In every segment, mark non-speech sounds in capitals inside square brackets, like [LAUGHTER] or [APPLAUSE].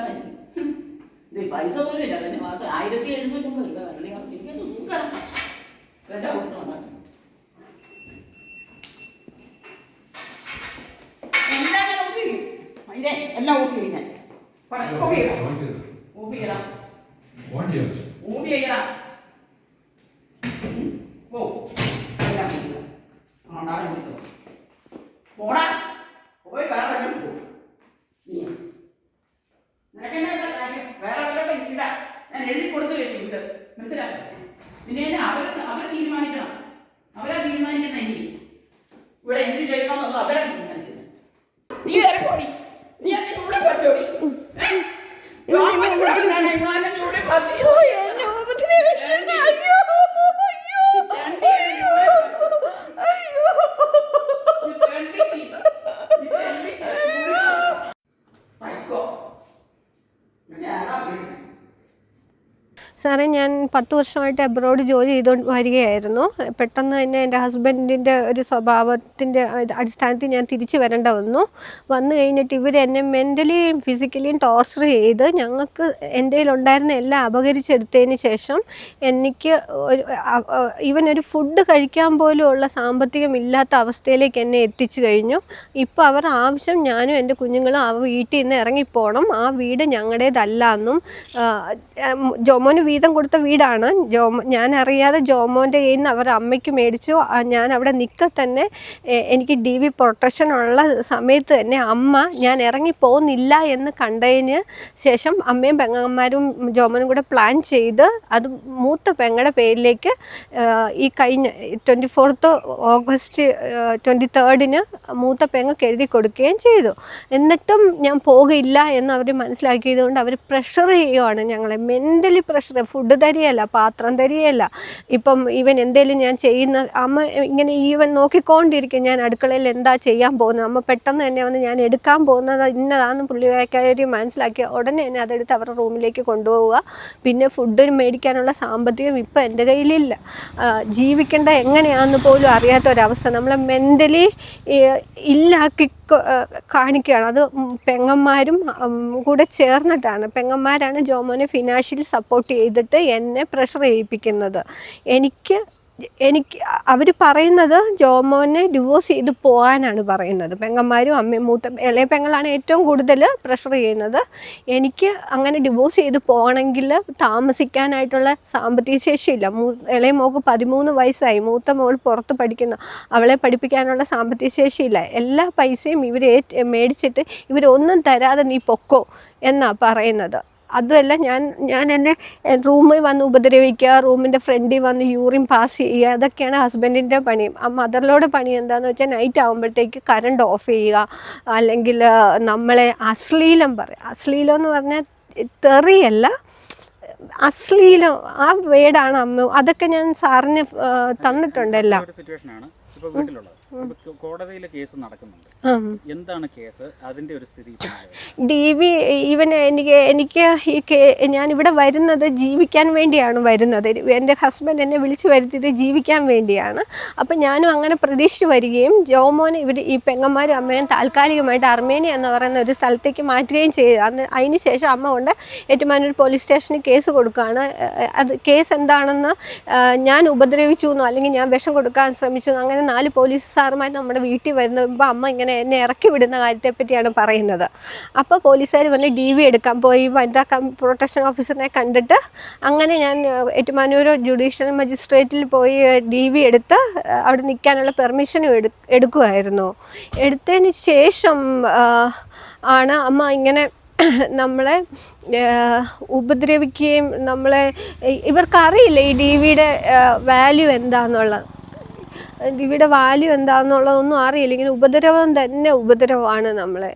തൂക്കണം ഇത് പൈസ പോലും ഇല്ല. പിന്നെ മാസം ആയിരത്തി എഴുന്നൂറ്റമ്പത് രൂപ തരണേ. എനിക്ക് തൂക്കണം കൊടുക്കണം എല്ലാം ഓഫ് ചെയ്യും. എല്ലാം ഓഫ് ചെയ്യും ഞാൻ. പറ ഓഫ് ചെയ്യണം ഓഫ് ചെയ്യണം ചെയ്യണം. എല്ലാം പോയി വേറെ വല്ലതും പോ നീ നിനക്കെന്നെ ഉള്ള കാര്യം വേറെ വല്ലതും ഇല്ല ഞാൻ എഴുതി കൊടുത്തു കഴിഞ്ഞു വീട് മനസ്സിലായോ? പിന്നെ അവർ അവർ തീരുമാനിക്കണം. അവരാ തീരുമാനിക്കുന്ന ഇനി ഇവിടെ എന്ത് ചെയ്യണമെന്നുള്ളത് അവരാ തീരുമാനിക്കുന്നത്. നീ വേറെ പോടി നീ എന്നെ ഇവിടെ പറ്റോടി സാറേ ഞാൻ പത്ത് വർഷമായിട്ട് അബ്രോഡ് ജോലി ചെയ്തുകൊണ്ട് വരികയായിരുന്നു. പെട്ടെന്ന് തന്നെ എന്റെ ഹസ്ബൻഡിന്റെ ഒരു സ്വഭാവത്തിന്റെ അടിസ്ഥാനത്തിൽ ഞാൻ തിരിച്ചു വരേണ്ട വന്നു. വന്നു കഴിഞ്ഞിട്ട് ഇവർ എന്നെ മെന്റലിയും ഫിസിക്കലിയും ടോർച്ചർ ചെയ്ത് ഞങ്ങൾക്ക് എന്റെ ഉണ്ടായിരുന്ന എല്ലാം അപകരിച്ചെടുത്തതിന് ശേഷം എനിക്ക് ഒരു ഈവൻ ഒരു ഫുഡ് കഴിക്കാൻ പോലും ഉള്ള സാമ്പത്തികമില്ലാത്ത അവസ്ഥയിലേക്ക് എന്നെ എത്തിച്ചു കഴിഞ്ഞു. ഇപ്പോൾ അവർ ആവശ്യം ഞാനും എന്റെ കുഞ്ഞുങ്ങളും ആ വീട്ടിൽ നിന്ന് ഇറങ്ങിപ്പോകണം ആ വീട് ഞങ്ങളുടേതല്ല എന്നും ജോമോന് വീതം കൊടുത്ത വീടാണ്. ജോമോ ഞാൻ അറിയാതെ ജോമോന്റെ കയ്യിൽ നിന്ന് അവർ അമ്മയ്ക്ക് മേടിച്ചു. ഞാൻ അവിടെ നിൽക്കെ തന്നെ എനിക്ക് ഡി വി പ്രൊട്ടക്ഷൻ ഉള്ള സമയത്ത് തന്നെ അമ്മ ഞാൻ ഇറങ്ങി പോകുന്നില്ല എന്ന് കണ്ടതിന് ശേഷം അമ്മയും പെങ്ങന്മാരും ജോമനും കൂടെ പ്ലാൻ ചെയ്ത് അത് മൂത്ത പെങ്ങളുടെ പേരിലേക്ക് ഈ കഴിഞ്ഞ ട്വന്റി ഫോർത്ത് ഓഗസ്റ്റ് ട്വന്റി തേർഡിന് മൂത്ത പെങ്ങൾക്ക് എഴുതി കൊടുക്കുകയും ചെയ്തു. എന്നിട്ടും ഞാൻ പോകില്ല എന്ന് അവർ മനസ്സിലാക്കിയത് കൊണ്ട് അവർ പ്രഷർ ചെയ്യുവാണ് ഞങ്ങളെ. മെന്റലി പ്രഷർ ഫുഡ് തരികയല്ല പാത്രം തരികയല്ല. ഇപ്പം ഇവൻ എന്തേലും ഞാൻ ചെയ്യുന്ന അമ്മ ഇങ്ങനെ ഇവൻ നോക്കിക്കൊണ്ടിരിക്കും ഞാൻ അടുക്കളയിൽ എന്താ ചെയ്യാൻ പോകുന്നത്? അമ്മ പെട്ടെന്ന് തന്നെ വന്ന് ഞാൻ എടുക്കാൻ പോകുന്നത് ഇന്നതാണെന്ന് പുള്ളിക്കാരി മനസ്സിലാക്കി ഉടനെ തന്നെ അതെടുത്ത് അവരുടെ റൂമിലേക്ക് കൊണ്ടുപോവുക. പിന്നെ ഫുഡ് മേടിക്കാനുള്ള സാമ്പത്തികം ഇപ്പം എന്റെ കയ്യിലില്ല. ജീവിക്കേണ്ട എങ്ങനെയാണെന്ന് പോലും അറിയാത്ത ഒരവസ്ഥ നമ്മളെ മെന്റലി ഇല്ലാക്കി കാണിക്കുകയാണ്. അത് പെങ്ങന്മാരും കൂടെ ചേർന്നിട്ടാണ്. പെങ്ങന്മാരാണ് ജോമോനെ ഫിനാൻഷ്യലി സപ്പോർട്ട് ചെയ്തിട്ട് എന്നെ പ്രഷർ ചെയ്യിപ്പിക്കുന്നത്. എനിക്ക് എനിക്ക് അവർ പറയുന്നത് ജോമോനെ ഡിവോഴ്സ് ചെയ്ത് പോകാനാണ് പറയുന്നത്. പെങ്ങന്മാരും അമ്മയും മൂത്ത ഇളയ പെങ്ങളാണ് ഏറ്റവും കൂടുതൽ പ്രഷർ ചെയ്യുന്നത്. എനിക്ക് അങ്ങനെ ഡിവോഴ്സ് ചെയ്ത് പോകണമെങ്കിൽ താമസിക്കാനായിട്ടുള്ള സാമ്പത്തിക ശേഷിയില്ല. മൂ ഇളയ മോൾക്ക് പതിമൂന്ന് വയസ്സായി. മൂത്ത മോൾ പുറത്ത് പഠിക്കുന്ന. അവളെ പഠിപ്പിക്കാനുള്ള സാമ്പത്തിക ശേഷിയില്ല. എല്ലാ പൈസയും ഇവർ മേടിച്ചിട്ട് ഇവരൊന്നും തരാതെ നീ പൊക്കോ എന്നാണ് പറയുന്നത്. അതുമല്ല ഞാൻ ഞാൻ എന്നെ റൂമിൽ വന്ന് ഉപദ്രവിക്കുക റൂമിന്റെ ഫ്രണ്ടിൽ വന്ന് യൂറിൻ പാസ് ചെയ്യുക അതൊക്കെയാണ് ഹസ്ബൻഡിന്റെ പണി. ആ മദറിലോടെ പണി എന്താണെന്ന് വെച്ചാൽ നൈറ്റ് ആകുമ്പോഴത്തേക്ക് കറണ്ട് ഓഫ് ചെയ്യുക അല്ലെങ്കിൽ നമ്മളെ അശ്ലീലം പറയും. അശ്ലീലം എന്ന് പറഞ്ഞാൽ തെറിയല്ല അശ്ലീലം ആ വേടാണ് അമ്മ അതൊക്കെ ഞാൻ സാറിന് തന്നിട്ടുണ്ടെല്ലാം കോടതിയിലെ കേസ് നടക്കുന്നുണ്ട്. എന്താണ് കേസ്? അതിന്റെ ഒരു സ്ഥിതി? ഡി വി ഇവൻ എനിക്ക് എനിക്ക് ഈ ഞാൻ ഇവിടെ വരുന്നത് ജീവിക്കാൻ വേണ്ടിയാണ് വരുന്നത്. എന്റെ ഹസ്ബൻഡ് എന്നെ വിളിച്ചു വരുത്തിയത് ജീവിക്കാൻ വേണ്ടിയാണ്. അപ്പം ഞാനും അങ്ങനെ പ്രതീക്ഷിച്ച് വരികയും ജോമോനെ ഇവിടെ ഈ പെങ്ങന്മാരും അമ്മയും താൽക്കാലികമായിട്ട് അർമേനിയ എന്ന് പറയുന്ന ഒരു സ്ഥലത്തേക്ക് മാറ്റുകയും ചെയ്തു. അന്ന് അതിന് ശേഷം അമ്മ കൊണ്ട് ഏറ്റുമാനൂർ പോലീസ് സ്റ്റേഷനിൽ കേസ് കൊടുക്കുകയാണ്. അത് കേസ് എന്താണെന്ന് ഞാൻ ഉപദ്രവിച്ചു എന്നോ അല്ലെങ്കിൽ ഞാൻ വിഷം കൊടുക്കാൻ ശ്രമിച്ചു അങ്ങനെ നാല് പോലീസ് സാറുമാർ നമ്മുടെ വീട്ടിൽ വരുമ്പോൾ അമ്മ ഇങ്ങനെ എന്നെ ഇറക്കി വിടുന്ന കാര്യത്തെപ്പറ്റിയാണ് പറയുന്നത്. അപ്പോൾ പോലീസുകാർ വന്ന് ഡി വി എടുക്കാൻ പോയി വനിതാ പ്രൊട്ടക്ഷൻ ഓഫീസറിനെ കണ്ടിട്ട് അങ്ങനെ ഞാൻ ഏറ്റുമാനൂർ ജുഡീഷ്യൽ മജിസ്ട്രേറ്റിൽ പോയി ഡി വി എടുത്ത് അവിടെ നിൽക്കാനുള്ള പെർമിഷനും എടു എടുക്കുമായിരുന്നു എടുത്തതിന് ശേഷം ആണ് അമ്മ ഇങ്ങനെ [CLEARS THROAT] നമ്മളെ ഉപദ്രവിക്കുകയും നമ്മളെ ഇവർക്കറിയില്ല ഈ ഡി വിയുടെ വാല്യൂ എന്താണെന്നുള്ളത് ഡി വിയുടെ വാല്യൂ എന്താണെന്നുള്ളതൊന്നും അറിയില്ല. ഇങ്ങനെ ഉപദ്രവം തന്നെ ഉപദ്രവമാണ് നമ്മളെ.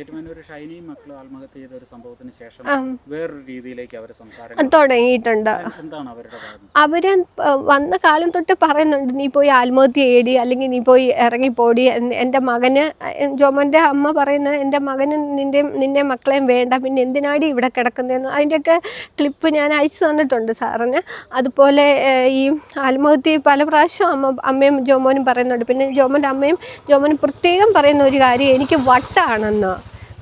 ഏറ്റുമാനൂർ ഷൈനി മക്കളും ആത്മഹത്യ ചെയ്ത ഒരു സംഭവത്തിന് ശേഷം. വേറൊരു രീതിയിലേക്ക് സംസാരം തുടങ്ങിയിട്ടുണ്ട്. എന്താണ് അവരുടെ അവർ വന്ന കാലം തൊട്ട് പറയുന്നുണ്ട് നീ പോയി ആത്മഹത്യ ചെയ്യടി അല്ലെങ്കിൽ നീ പോയി ഇറങ്ങിപ്പോടി. പോടി എന്റെ മകന് ജോമന്റെ അമ്മ പറയുന്നത് എന്റെ മകന് നിന്റെ നിന്നെ മക്കളെയും വേണ്ട പിന്നെ എന്തിനാടി ഇവിടെ കിടക്കുന്നതെന്ന്? അതിന്റെയൊക്കെ ക്ലിപ്പ് ഞാൻ അയച്ചു തന്നിട്ടുണ്ട് സാറിന്. അതുപോലെ ഈ ആത്മഹത്യ പല പ്രാവശ്യം അമ്മ അമ്മയും ജോമോനും പറയുന്നുണ്ട്. പിന്നെ ജോമന്റെ അമ്മയും ജോമോനും പ്രത്യേകം പറയുന്ന ഒരു കാര്യം എനിക്ക് വട്ടാണെന്ന്.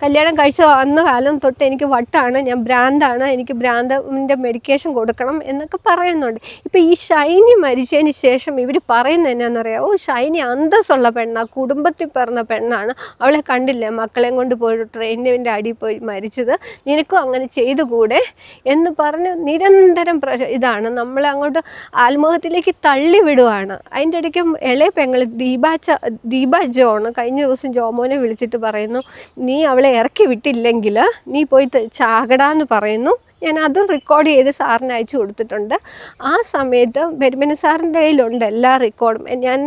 കല്യാണം കഴിച്ച അന്ന് കാലം തൊട്ട് എനിക്ക് വട്ടാണ് ഞാൻ ഭ്രാന്താണ് എനിക്ക് ഭ്രാന്തിന്റെ മെഡിക്കേഷൻ കൊടുക്കണം എന്നൊക്കെ പറയുന്നുണ്ട്. ഇപ്പം ഈ ഷൈനി മരിച്ചതിന് ശേഷം ഇവർ പറയുന്നത് ഓ ഷൈനി അന്തസ്സുള്ള പെണ്ണാണ് കുടുംബത്തിൽ പിറന്ന പെണ്ണാണ്. അവളെ കണ്ടില്ലേ? മക്കളെയും കൊണ്ട് പോയി ട്രെയിനിന്റെ അടിയിൽ പോയി മരിച്ചത്. നിനക്കും അങ്ങനെ ചെയ്തുകൂടെ? എന്ന് പറഞ്ഞ് നിരന്തരം ഇതാണ്. നമ്മളെ അങ്ങോട്ട് ആത്മഹത്യയിലേക്ക് തള്ളി വിടുവാണ്. അതിന്റെ ഇടയ്ക്ക് ഇളയ പെങ്ങൾ ദീപ ദീപ ജോൺ കഴിഞ്ഞ ദിവസം ജോമോനെ വിളിച്ചിട്ട് പറയുന്നു നീ അവളെ ഇറക്കി വിട്ടില്ലെങ്കിൽ നീ പോയി ചാകടാന്ന് പറയുന്നു. ഞാൻ അതും റെക്കോർഡ് ചെയ്ത് സാറിന് അയച്ചു കൊടുത്തിട്ടുണ്ട്. ആ സമയത്ത് പെരുമന സാറിന്റെ കയ്യിലുണ്ട് എല്ലാ റെക്കോർഡും ഞാൻ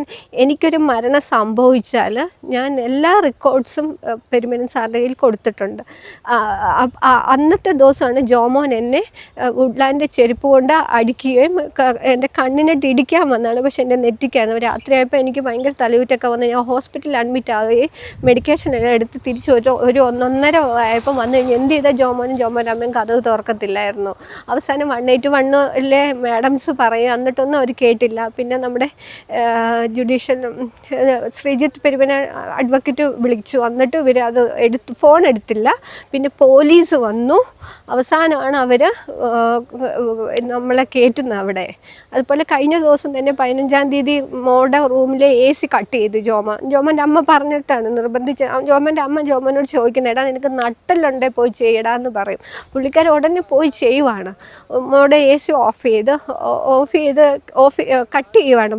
എനിക്കൊരു മരണം സംഭവിച്ചാൽ ഞാൻ എല്ലാ റെക്കോർഡ്സും പെരുമന സാറിന്റെ കയ്യിൽ കൊടുത്തിട്ടുണ്ട്. അന്നത്തെ ദിവസമാണ് ജോമോൻ എന്നെ വുഡ്ലാൻഡിന്റെ ചെരുപ്പ് കൊണ്ട് അടിക്കുകയും എന്റെ കണ്ണിനിട്ട് ഇടിക്കാൻ വന്നതാണ് പക്ഷെ എന്റെ നെറ്റിക്കായിരുന്നു രാത്രിയായപ്പോൾ എനിക്ക് ഭയങ്കര തലയൂറ്റൊക്കെ വന്ന് ഞാൻ ഹോസ്പിറ്റലിൽ അഡ്മിറ്റ് ആവുകയും മെഡിക്കേഷൻ എല്ലാം എടുത്ത് തിരിച്ച് ഒരു ഒരു ഒന്നൊന്നര ആയപ്പോൾ വന്നു കഴിഞ്ഞാൽ എന്ത് ചെയ്താൽ ജോമോനും ജോമോൻ അമ്മയും കഥവ് തുറക്കത്തില്ലായിരുന്നു അവസാനം വൺ എയ്റ്റ് വണ്ണിലെ മാഡംസ് പറയും എന്നിട്ടൊന്നും അവർ കേട്ടില്ല. പിന്നെ നമ്മുടെ ജുഡീഷ്യൽ ശ്രീജിത്ത് പെരുവന അഡ്വക്കേറ്റ് വിളിച്ചു. എന്നിട്ട് ഇവർ അത് എടുത്ത് ഫോൺ എടുത്തില്ല. പിന്നെ പോലീസ് വന്നു. അവസാനമാണ് അവർ നമ്മളെ കയറ്റുന്നത് അവിടെ. അതുപോലെ കഴിഞ്ഞ ദിവസം തന്നെ പതിനഞ്ചാം തീയതി മോളുടെ റൂമിലെ എ സി കട്ട് ചെയ്തു ജോമ. ജോമന്റെ അമ്മ പറഞ്ഞിട്ടാണ് നിർബന്ധിച്ച് ജോമന്റെ അമ്മ ജോമനോട് ചോദിക്കുന്നത് എടാ നിനക്ക് നട്ടലുണ്ടേ പോയി ചെയ്യടാ എന്ന് പറയും. പുള്ളിക്കാർ ഉടനെ പോയി ചെയ്യുവാണ്. മോടെ എ സി ഓഫ് ചെയ്ത് ഓഫ് ചെയ്ത് ഓഫ് കട്ട് ചെയ്യുവാണ്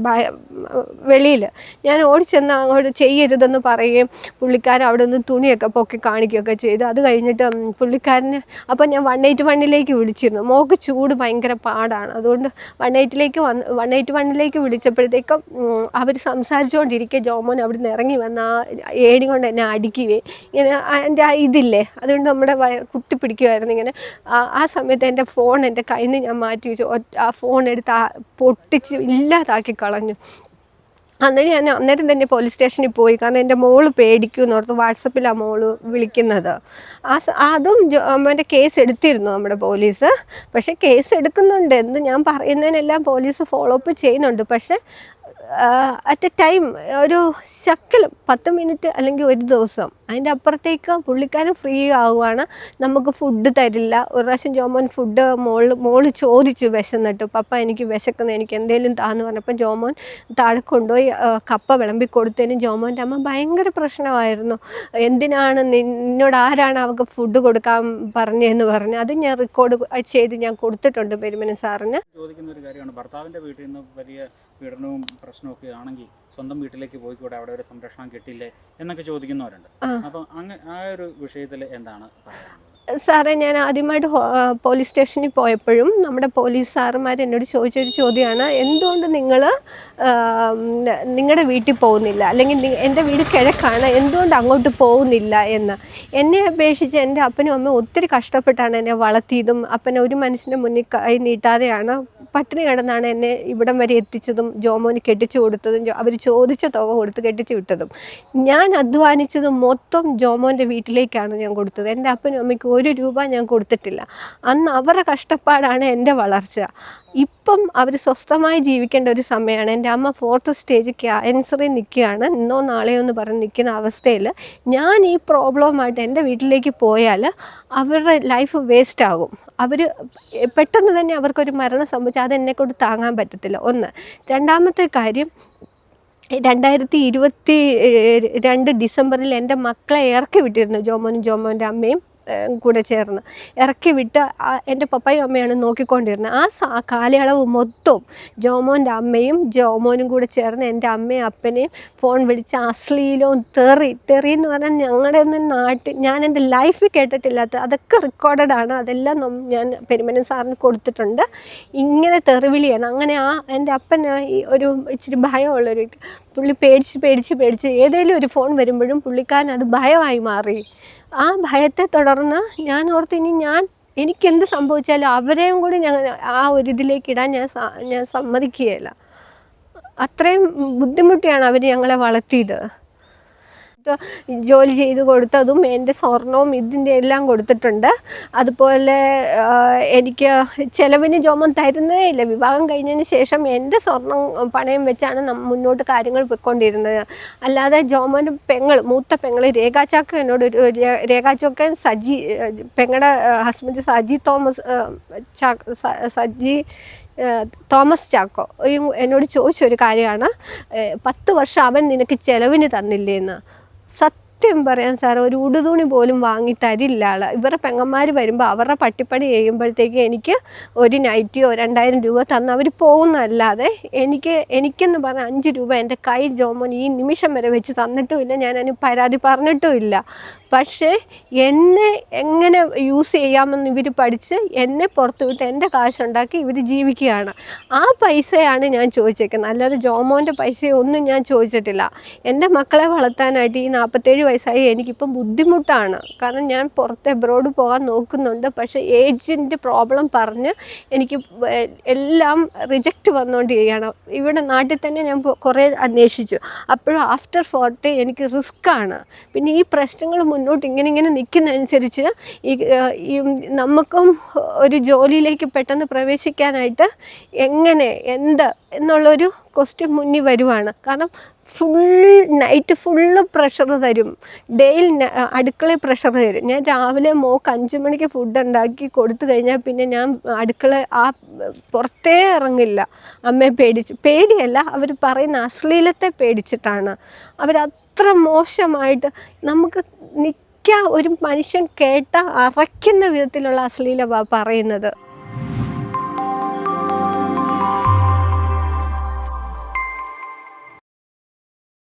വെളിയിൽ ഞാൻ ഓടിച്ചെന്ന് അങ്ങോട്ട് ചെയ്യരുതെന്ന് പറയുകയും പുള്ളിക്കാരൻ അവിടെ നിന്ന് തുണിയൊക്കെ പൊക്കി കാണിക്കുകയൊക്കെ ചെയ്തു. അത് കഴിഞ്ഞിട്ട് പുള്ളിക്കാരന് അപ്പോൾ ഞാൻ വൺ എയ്റ്റ് വണ്ണിലേക്ക് വിളിച്ചിരുന്നു. മോക്ക് ചൂട് ഭയങ്കര പാടാണ്. അതുകൊണ്ട് വൺ എയ്റ്റിലേക്ക് വന്ന് വൺ എയ്റ്റ് വണ്ണിലേക്ക് വിളിച്ചപ്പോഴത്തേക്കും അവർ സംസാരിച്ചുകൊണ്ടിരിക്കുക ജോമോൻ അവിടെ നിന്ന് ഇറങ്ങി വന്ന് ആ ഏടി കൊണ്ട് എന്നെ അടിക്കുകയും ഇങ്ങനെ എന്റെ ആ ഇതില്ലേ? അതുകൊണ്ട് നമ്മുടെ വയ കുത്തിപ്പിടിക്കുമായിരുന്നു ഇങ്ങനെ. ആ സമയത്ത് എന്റെ ഫോൺ എന്റെ കയ്യിൽ നിന്ന് ഞാൻ മാറ്റി വെച്ചു. ആ ഫോൺ എടുത്ത് പൊട്ടിച്ച് ഇല്ലാതാക്കി കളഞ്ഞു. അന്നേരം ഞാൻ അന്നേരം തന്നെ പോലീസ് സ്റ്റേഷനിൽ പോയി. കാരണം എന്റെ മോൾ പേടിക്കും ഓർത്ത് വാട്സപ്പിലാണ് മോൾ വിളിക്കുന്നത്. ആ അതും അമ്മേന്റെ കേസ് എടുത്തിരുന്നു നമ്മുടെ പോലീസ്. പക്ഷേ കേസ് എടുക്കുന്നുണ്ട്. എന്ത് ഞാൻ പറയുന്നതിനെല്ലാം പോലീസ് ഫോളോ അപ്പ് ചെയ്യുന്നുണ്ട്. പക്ഷേ അറ്റ് എ ടൈം ഒരു ശക്കലം പത്ത് മിനിറ്റ് അല്ലെങ്കിൽ ഒരു ദിവസം. അതിന്റെ അപ്പുറത്തേക്ക് പുള്ളിക്കാരൻ ഫ്രീ ആവുകയാണ് നമുക്ക് ഫുഡ് തരില്ല. ഒരു പ്രാവശ്യം ജോമോൻ ഫുഡ് മോൾ മോൾ ചോദിച്ചു വിശന്നിട്ട് പപ്പ എനിക്ക് വിശക്കുന്ന. എനിക്ക് എന്തെങ്കിലും താന്ന് പറഞ്ഞപ്പോൾ ജോമോൻ താഴെ കൊണ്ടുപോയി കപ്പ വിളമ്പി കൊടുത്തതിന് ജോമോന്റെ അമ്മ ഭയങ്കര പ്രശ്നമായിരുന്നു. എന്തിനാണ് നിന്നോട് ആരാണ് അവൾക്ക് ഫുഡ് കൊടുക്കാൻ പറഞ്ഞതെന്ന് പറഞ്ഞ്. അത് ഞാൻ റെക്കോർഡ് ചെയ്ത് ഞാൻ കൊടുത്തിട്ടുണ്ട് പെരുമന സാറിന്. ചോദിക്കുന്ന ഒരു കാര്യമാണ്. ഭർത്താവിന്റെ വീട്ടിൽ നിന്ന് വലിയ പീഡനവും പ്രശ്നവും ഒക്കെ ആണെങ്കിൽ സ്വന്തം വീട്ടിലേക്ക് പോയിക്കൂടെ? അവിടെ ഒരു സംരക്ഷണം കിട്ടില്ലേ? എന്നൊക്കെ ചോദിക്കുന്നവരുണ്ട്. അപ്പം അങ്ങ് ആ ഒരു വിഷയത്തിൽ എന്താണ് പറയാനുള്ളത്? സാറേ ഞാൻ ആദ്യമായിട്ട് പോലീസ് സ്റ്റേഷനിൽ പോയപ്പോഴും നമ്മുടെ പോലീസ് സാറുമാർ എന്നോട് ചോദിച്ചൊരു ചോദ്യമാണ്. എന്തുകൊണ്ട് നിങ്ങൾ നിങ്ങളുടെ വീട്ടിൽ പോകുന്നില്ല? അല്ലെങ്കിൽ എന്റെ വീട് കിഴക്കാണ് എന്തുകൊണ്ട് അങ്ങോട്ട് പോകുന്നില്ല എന്ന്. എന്നെ അപേക്ഷിച്ച് എന്റെ അപ്പനും അമ്മയും ഒത്തിരി കഷ്ടപ്പെട്ടാണ് എന്നെ വളർത്തിയതും അപ്പനെ ഒരു മനുഷ്യന്റെ മുന്നിൽ കൈ നീട്ടാതെയാണ് പട്ടിണി കിടന്നാണ് എന്നെ ഇവിടം വരെ എത്തിച്ചതും ജോമോന് കെട്ടിച്ചു കൊടുത്തതും അവർ ചോദിച്ച തുക കൊടുത്ത് കെട്ടിച്ചു വിട്ടതും. ഞാൻ അധ്വാനിച്ചത് മൊത്തം ജോമോന്റെ വീട്ടിലേക്കാണ് ഞാൻ കൊടുത്തത്. എന്റെ അപ്പനും അമ്മയ്ക്കും ഒരു രൂപ ഞാൻ കൊടുത്തിട്ടില്ല. അന്ന് അവരുടെ കഷ്ടപ്പാടാണ് എന്റെ വളർച്ച. ഇപ്പം അവർ സ്വസ്ഥമായി ജീവിക്കേണ്ട ഒരു സമയമാണ്. എന്റെ അമ്മ ഫോർത്ത് സ്റ്റേജ് ക്യാൻസറിൽ നിൽക്കുകയാണ്. ഇന്നോ നാളെയോ എന്ന് പറഞ്ഞ് നിൽക്കുന്ന അവസ്ഥയിൽ ഞാൻ ഈ പ്രോബ്ലമായിട്ട് എന്റെ വീട്ടിലേക്ക് പോയാൽ അവരുടെ ലൈഫ് വേസ്റ്റ് ആകും. അവർ പെട്ടെന്ന് തന്നെ അവർക്കൊരു മരണം സംഭവിച്ചാൽ അതെന്നെ കൊണ്ട് താങ്ങാൻ പറ്റത്തില്ല. ഒന്ന്. രണ്ടാമത്തെ കാര്യം രണ്ടായിരത്തി ഇരുപത്തി രണ്ട് ഡിസംബറിൽ എന്റെ മക്കളെ ഇറക്കി വിട്ടിരുന്നു. ജോമോനും ജോമോന്റെ അമ്മയും. കൂടെ ചേർന്ന്. ഇറക്കി വിട്ട് എന്റെ പപ്പയും അമ്മയാണ് നോക്കിക്കൊണ്ടിരുന്നത്. ആ സ- കാലയളവ് മൊത്തവും ജോമോന്റെ അമ്മയും ജോമോനും കൂടെ ചേർന്ന് എന്റെ അമ്മയും അപ്പനെയും ഫോൺ വിളിച്ച് അശ്ലീലവും തെറി തെറി എന്ന് പറഞ്ഞാൽ ഞങ്ങളുടെ ഒന്നും നാട്ടിൽ ഞാൻ എന്റെ ലൈഫിൽ കേട്ടിട്ടില്ലാത്ത അതൊക്കെ റെക്കോർഡഡ് ആണ്. അതെല്ലാം ഞാൻ പെരുമനൻ സാറിന് കൊടുത്തിട്ടുണ്ട്. ഇങ്ങനെ തെറിവിളിയാണ് അങ്ങനെ ആ എന്റെ അപ്പൻ ഒരു ഇച്ചിരി ഭയമുള്ളൊരു പുള്ളി പേടിച്ച് പേടിച്ച് പേടിച്ച് ഏതെങ്കിലും ഒരു ഫോൺ വരുമ്പോഴും പുള്ളിക്കാരൻ അത് ഭയമായി മാറി. ആ ഭയത്തെ തുടർന്ന് ഞാൻ ഓർത്ത് ഇനി ഞാൻ എനിക്കെന്ത് സംഭവിച്ചാലും അവരെയും കൂടി ഞാൻ ആ ഒരു ഇതിലേക്ക് ഇടാൻ ഞാൻ ഞാൻ സമ്മതിക്കുകയില്ല. അത്രയും ബുദ്ധിമുട്ടിയാണ് അവർ ഞങ്ങളെ വളർത്തിയത്. പുറത്ത് ജോലി ചെയ്ത് കൊടുത്തതും എന്റെ സ്വർണവും ഇതിന്റെ എല്ലാം കൊടുത്തിട്ടുണ്ട്. അതുപോലെ എനിക്ക് ചിലവിന് ജോമൻ തരുന്നതേ ഇല്ല വിവാഹം കഴിഞ്ഞതിന് ശേഷം എന്റെ സ്വർണം പണയം വെച്ചാണ് മുന്നോട്ട് കാര്യങ്ങൾ പോയിക്കൊണ്ടിരുന്നത്. അല്ലാതെ ജോമന് പെങ്ങൾ മൂത്ത പെങ്ങൾ രേഖാച്ചാക്ക എന്നോട് ഒരു രേ- രേഖാച്ചോക്കൻ സജി പെങ്ങളുടെ husband Saji Thomas Saji Thomas Chacko എന്നോട് എന്നോട് ചോദിച്ചൊരു കാര്യമാണ് പത്ത് വർഷം അവൻ നിനക്ക് ചെലവിന് തന്നില്ലേന്ന്. സത്യം പറയാൻ സാറേ ഒരു ഉടുതുണി പോലും വാങ്ങി തരില്ല ആൾ ഇവരുടെ പെങ്ങന്മാർ വരുമ്പോൾ അവരുടെ പട്ടിപ്പണി ചെയ്യുമ്പോഴത്തേക്ക് എനിക്ക് ഒരു നൈറ്റിയോ രണ്ടായിരം രൂപ തന്ന് അവർ പോകുന്നതല്ലാതെ എനിക്ക് എനിക്കെന്ന് പറഞ്ഞാൽ അഞ്ച് രൂപ എന്റെ കൈ ജോമോൻ ഈ നിമിഷം വരെ വെച്ച് തന്നിട്ടുമില്ല. ഞാൻ അതിന് പരാതി പറഞ്ഞിട്ടുമില്ല. പക്ഷേ എന്നെ എങ്ങനെ യൂസ് ചെയ്യാമെന്ന് ഇവർ പഠിച്ച് എന്നെ പുറത്തു വിട്ട് എന്റെ കാശുണ്ടാക്കി ഇവർ ജീവിക്കുകയാണ്. ആ പൈസയാണ് ഞാൻ ചോദിച്ചേക്കുന്നത്. അല്ലാതെ ജോമോന്റെ പൈസയൊന്നും ഞാൻ ചോദിച്ചിട്ടില്ല. എന്റെ മക്കളെ വളർത്താനായിട്ട് ഈ നാൽപ്പത്തേഴ് വയസ്സായി. എനിക്കിപ്പം ബുദ്ധിമുട്ടാണ്. കാരണം ഞാൻ പുറത്ത് എബ്രോഡ് പോകാൻ നോക്കുന്നുണ്ട്. പക്ഷേ ഏജിന്റെ പ്രോബ്ലം പറഞ്ഞ് എനിക്ക് എല്ലാം റിജക്റ്റ് വന്നുകൊണ്ടിരിക്കുകയാണ് ഇവിടെ നാട്ടിൽ തന്നെ ഞാൻ കുറേ അന്വേഷിച്ചു. അപ്പോഴും ആഫ്റ്റർ ഫോർട്ടി എനിക്ക് റിസ്ക്കാണ് പിന്നെ ഈ പ്രശ്നങ്ങൾ മുന്നോട്ട് ഇങ്ങനെ ഇങ്ങനെ നിൽക്കുന്നതനുസരിച്ച് ഈ നമുക്കും ഒരു ജോലിയിലേക്ക് പെട്ടെന്ന് പ്രവേശിക്കാനായിട്ട് എങ്ങനെ എന്ത് എന്നുള്ളൊരു ക്വസ്റ്റ്യൻ മുന്നിൽ വരുവാണ്. കാരണം ഫുൾ നൈറ്റ് ഫുള്ള് പ്രഷർ തരും. ഡേയിൽ അടുക്കളയിൽ പ്രഷർ തരും. ഞാൻ രാവിലെ മോക്ക് അഞ്ച് മണിക്ക് ഫുഡ് ഉണ്ടാക്കി കൊടുത്തു കഴിഞ്ഞാൽ പിന്നെ ഞാൻ അടുക്കള ആ പുറത്തേ ഇറങ്ങില്ല. അമ്മയെ പേടിച്ച്. പേടിയല്ല അവർ പറയുന്ന അശ്ലീലത്തെ പേടിച്ചിട്ടാണ്. അവരത്ര മോശമായിട്ട് നമുക്ക് നിൽക്കാൻ ഒരു മനുഷ്യൻ കേട്ട അറയ്ക്കുന്ന വിധത്തിലുള്ള അശ്ലീല പറയുന്നത്.